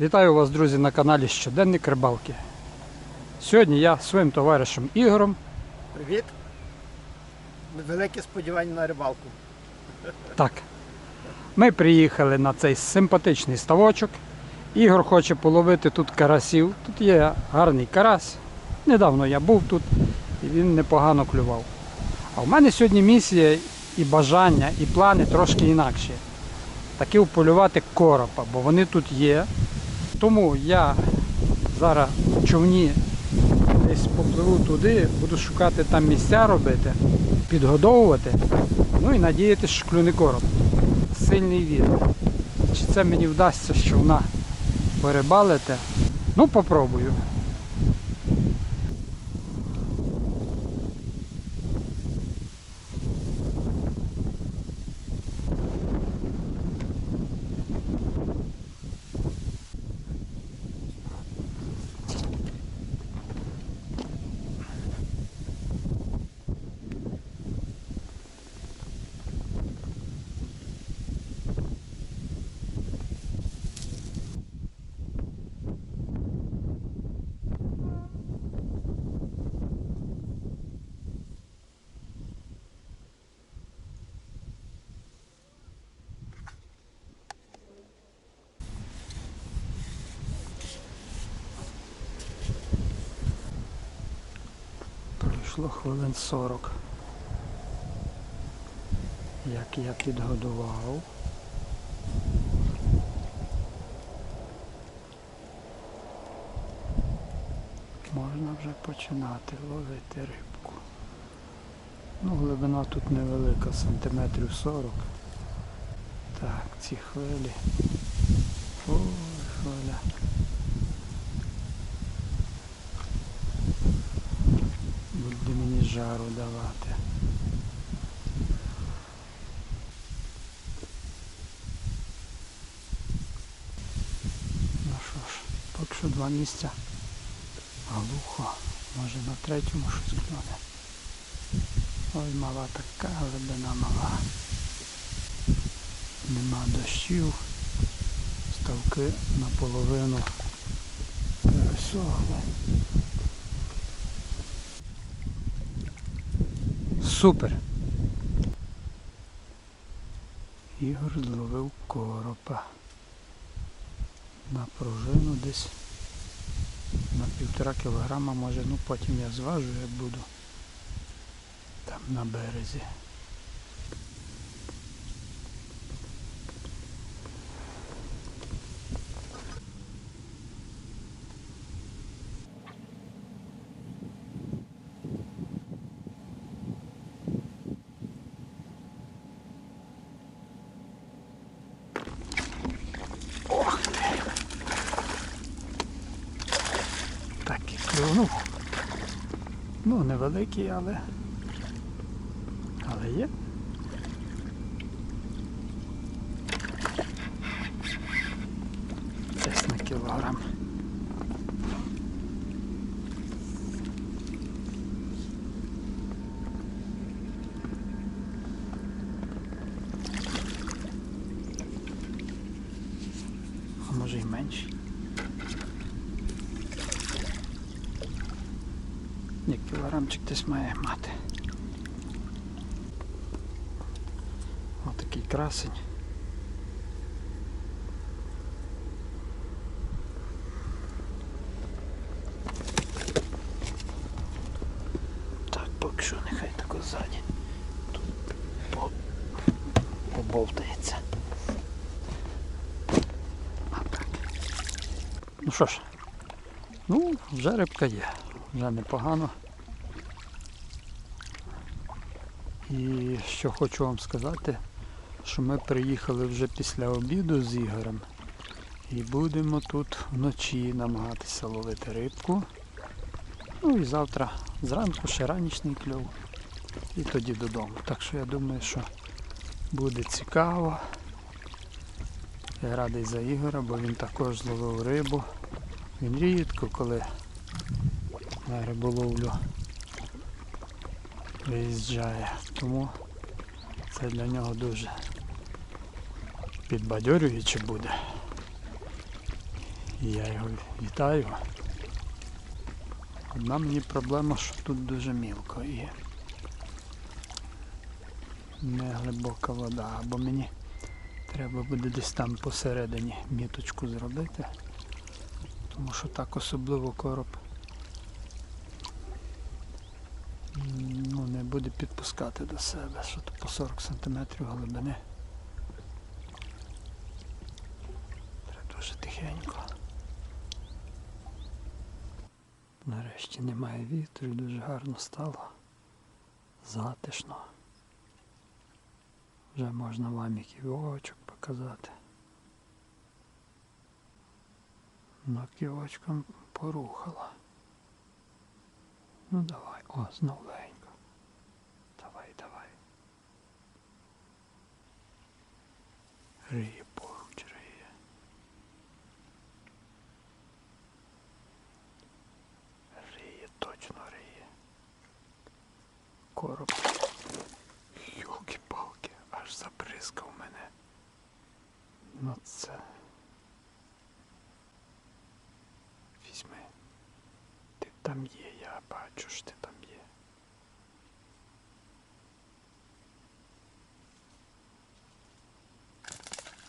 Вітаю вас, друзі, на каналі Щоденник Рибалки. Сьогодні я зі своїм товаришем Ігорем Привіт. Велике сподівання на рибалку. Так. Ми приїхали на цей симпатичний ставочок. Ігор хоче половити тут карасів. Тут є гарний карась. Недавно я був тут і він непогано клював. А в мене сьогодні місія і бажання, і плани трошки інакші. Таки вполювати коропа, бо вони тут є. Тому я зараз в човні десь попливу туди, буду шукати там місця робити, підгодовувати. Ну і надіятися, що клюне короб. Сильний вітер. Чи це мені вдасться з човна перебалити? Ну, попробую. Пройшло хвилин 40. Як я підгодував. Можна вже починати ловити рибку. Ну, глибина тут невелика, сантиметрів 40. Так, ці хвилі. Ой, хвиля. Буде мені жару давати. Ну що ж, поки що два місця. Глухо. Може на третьому щось клюне. Ой, мала така глибина мала. Нема дощів. Ставки наполовину пересохли. Супер. Ігор зловив коропа. На пружину десь на півтора кілограма, може, ну потім я зважу, як буду там на березі. Ох ти! Так і клюнув. Ну, невеликий, але. Але є. Десь на кілограм. А може й менший. Ні, десь має мати. Отакий красень. Так, поки що нехай тако ззаді. Тут по- побовтається. Ну що ж, ну, вже рибка є, вже непогано. І що хочу вам сказати, що ми приїхали вже після обіду з Ігорем і будемо тут вночі намагатися ловити рибку. Ну і завтра зранку ще ранішній кльов і тоді додому. Так що я думаю, що буде цікаво. Я радий за Ігора, бо він також зловив рибу. Він рідко коли на риболовлю виїжджає. Тому це для нього дуже підбадьорююче буде. І я його вітаю. Одна мені проблема, що тут дуже мілко і не глибока вода, або мені треба буде десь там посередині міточку зробити. Тому що так особливо короб м, ну, не буде підпускати до себе, що то по 40 см глибини. Треба дуже тихенько. Нарешті немає вітру дуже гарно стало. Затишно. Вже можна вам і ківочок показати. Ну, ківочком порухала. Ну давай, о, знов легенько. Давай, давай. Риє поруч, риє. Риє, точно риє. Короб. Йолки-палки, аж забризкав мене. Ну це. Візьми. Ти там є, я бачу, що ти там є.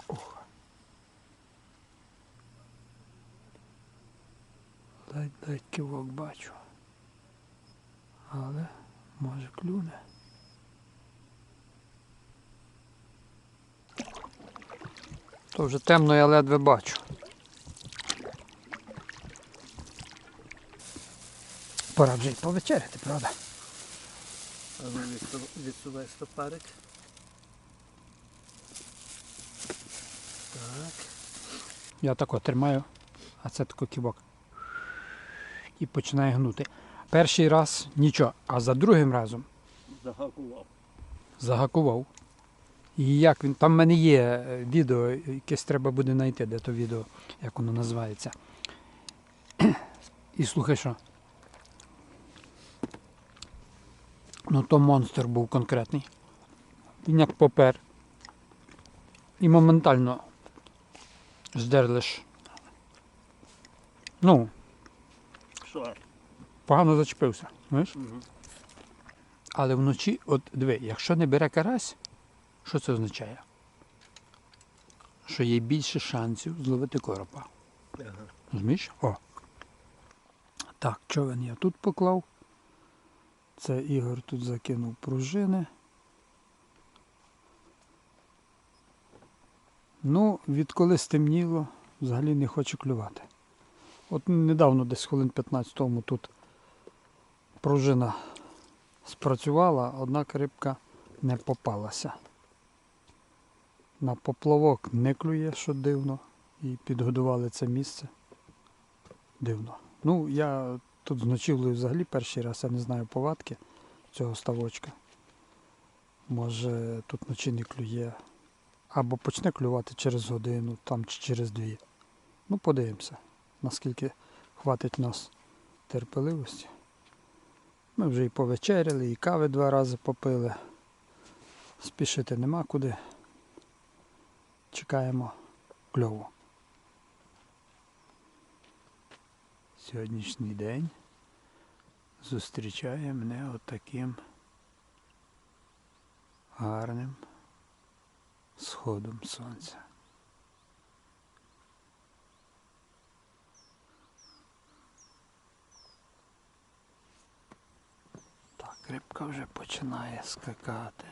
Ох. Ледь-ледь кивок бачу. Але може клюне. То вже темно, я ледве бачу. Пора вже й повечеряти, правда? Відсувай стопарик. Так. Я тако тримаю, а це тако ківок. І починає гнути. Перший раз нічого, а за другим разом Загакував. загакував. І як він. Там в мене є е, відео, якесь треба буде знайти, де то відео, як воно називається. І слухай що. Ну то монстр був конкретний. Він як попер. І моментально здерлиш. Ну, Що? погано зачепився. Знаєш? Угу. Але вночі, от диви, якщо не бере карась, що це означає? Що є більше шансів зловити коропа. Ага. Розумієш? О. Так, човен я тут поклав. Це Ігор тут закинув пружини. Ну, відколи стемніло, взагалі не хоче клювати. От недавно, десь хвилин 15 тому тут пружина спрацювала, однак рибка не попалася. На поплавок не клює, що дивно, і підгодували це місце. Дивно. Ну, я тут з ночівлею взагалі перший раз, я не знаю повадки цього ставочка. Може тут вночі не клює. Або почне клювати через годину, там чи через дві. Ну, подивимося, наскільки хватить нас терпеливості. Ми вже і повечеряли, і кави два рази попили. Спішити нема куди. Чекаємо кльову. Сьогоднішній день зустрічає мене отаким гарним сходом сонця. Так, рибка вже починає скакати,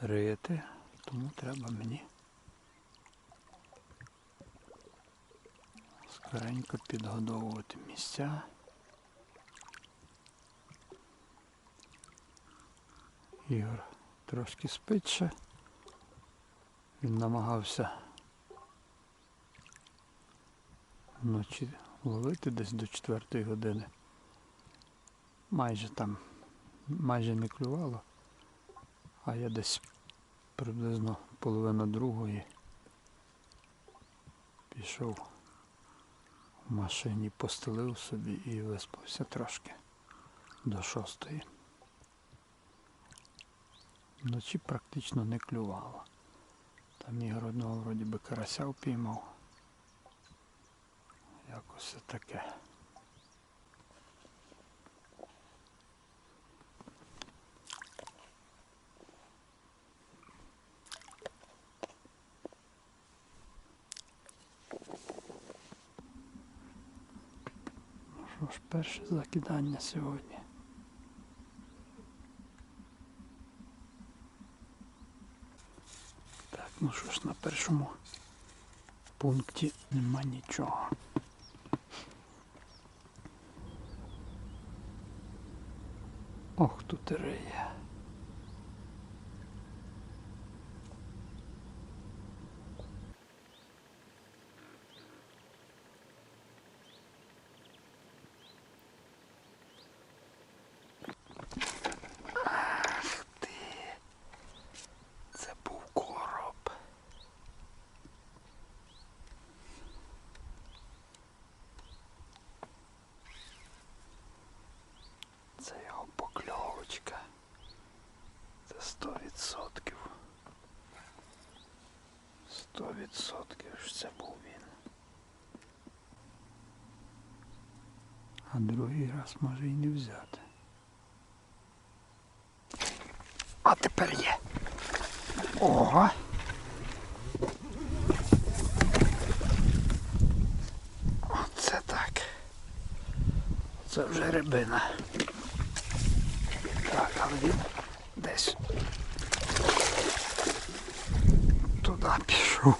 рити, тому треба мені скоренько підгодовувати місця. Ігор трошки спить. Він намагався вночі ловити десь до 4 години. Майже там, майже не клювало, а я десь приблизно половина другої пішов в машині, постелив собі і виспався трошки до шостої. Вночі практично не клювало. Там Ігор одного вроді би карася впіймав. Якось таке. Ну ж, перше закидання сьогодні. Так, ну що ж, на першому пункті нема нічого. Ох, тут і. Ах ти. Це був короб. Це його покльовочка. Це сто відсотків. Сто відсотків що це був він. А другий раз може і не взяти. А тепер є. Ого. Оце так. Це вже рибина. Так, але він десь туди пішов.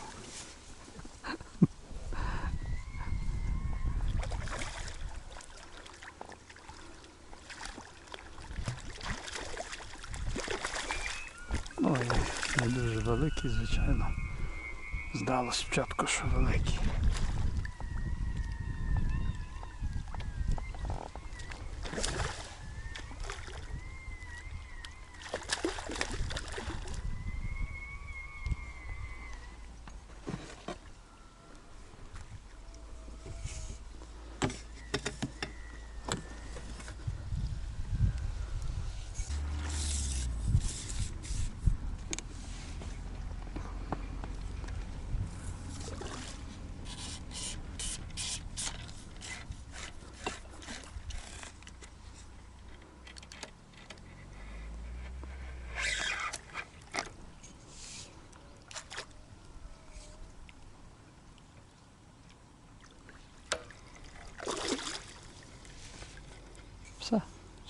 Ой, не дуже звичайно. Здалося спочатку, що великий.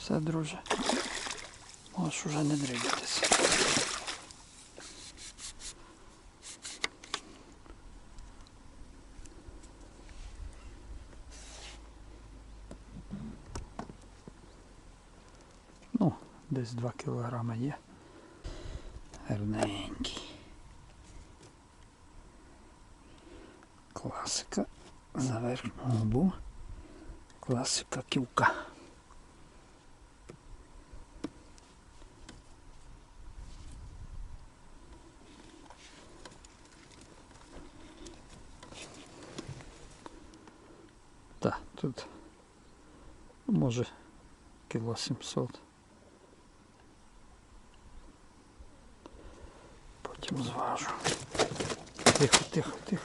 Все, друже. Можеш уже не дригатися. Ну, десь 2 кілограми є. Гарненький. Класика за губу. Класика ківка. Так, тут ну, може кіло 700. Потім зважу. Тихо, тихо, тихо.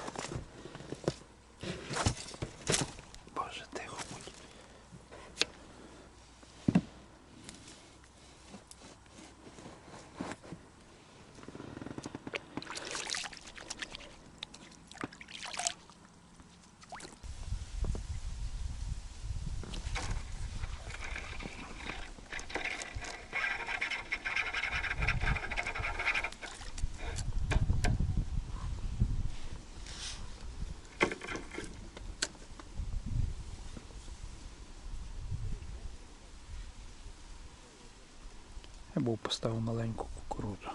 Я поставив маленьку кукурудзу.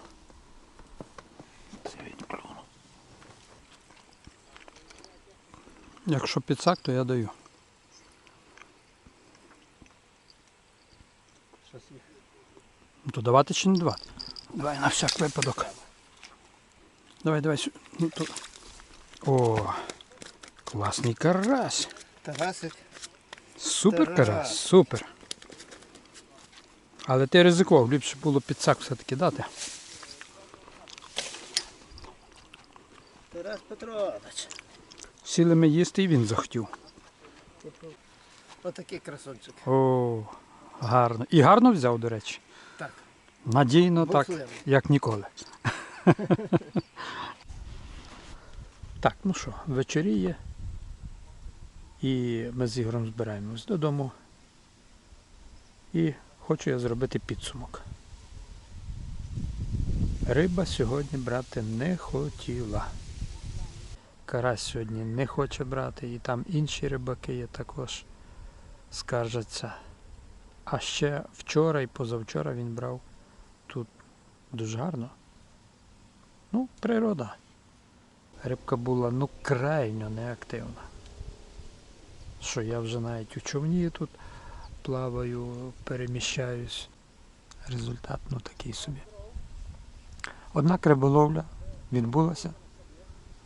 Це він клюнув. Якщо підсак, то я даю. Ну, То давати чи не давати? Давай на всяк випадок. Давай, давай сю- ну, то... О, класний карась. Тарасик. Супер карась, супер. Але ти ризикував, ліпше було підсак все-таки дати. Тарас Петрович. Сіли ми їсти і він захотів. Отакий красончик. О, гарно. І гарно взяв, до речі. Так. Надійно, так, Бурхливо. як ніколи. так, ну що, вечоріє. І ми з Ігорем збираємось додому. І хочу я зробити підсумок. Риба сьогодні брати не хотіла. Карась сьогодні не хоче брати, і там інші рибаки є також скаржаться. А ще вчора і позавчора він брав тут дуже гарно. Ну, природа. Рибка була ну крайньо неактивна. Що я вже навіть у човні тут плаваю, переміщаюсь. Результат ну такий собі. Однак риболовля відбулася,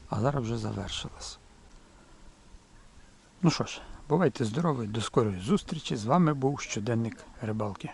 а зараз вже завершилася. Ну що ж, бувайте здорові, до скорої зустрічі. З вами був щоденник рибалки.